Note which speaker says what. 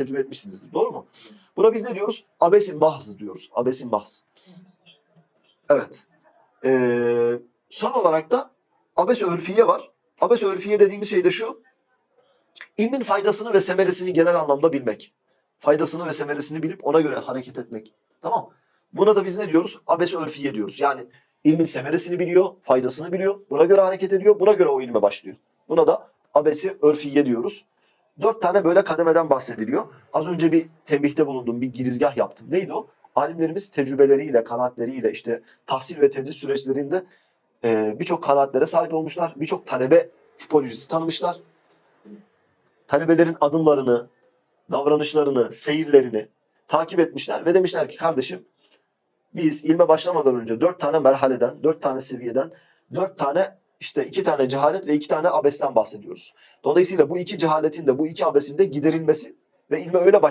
Speaker 1: tecrübe etmişsinizdir. Doğru mu? Buna biz ne diyoruz? Abesin bahs diyoruz. Abesin bahs. Evet. Ee, son olarak da abes örfiye var. Abes örfiye dediğimiz şey de şu. İlmin faydasını ve semeresini genel anlamda bilmek. Faydasını ve semeresini bilip ona göre hareket etmek. Tamam. Buna da biz ne diyoruz? Abes örfiye diyoruz. Yani ilmin semeresini biliyor, faydasını biliyor. Buna göre hareket ediyor. Buna göre o ilme başlıyor. Buna da abesi örfiye diyoruz. Dört tane böyle kademeden bahsediliyor. Az önce bir tembihte bulundum, bir girizgah yaptım. Neydi o? Alimlerimiz tecrübeleriyle, kanaatleriyle işte tahsil ve tedris süreçlerinde e, birçok kanaatlere sahip olmuşlar. Birçok talebe tipolojisi tanımışlar. Talebelerin adımlarını, davranışlarını, seyirlerini takip etmişler ve demişler ki kardeşim biz ilme başlamadan önce dört tane merhaleden, dört tane seviyeden, dört tane işte iki tane cehalet ve iki tane abesten bahsediyoruz. Dolayısıyla bu iki cehaletin de bu iki abesin de giderilmesi ve ilme öyle başlamak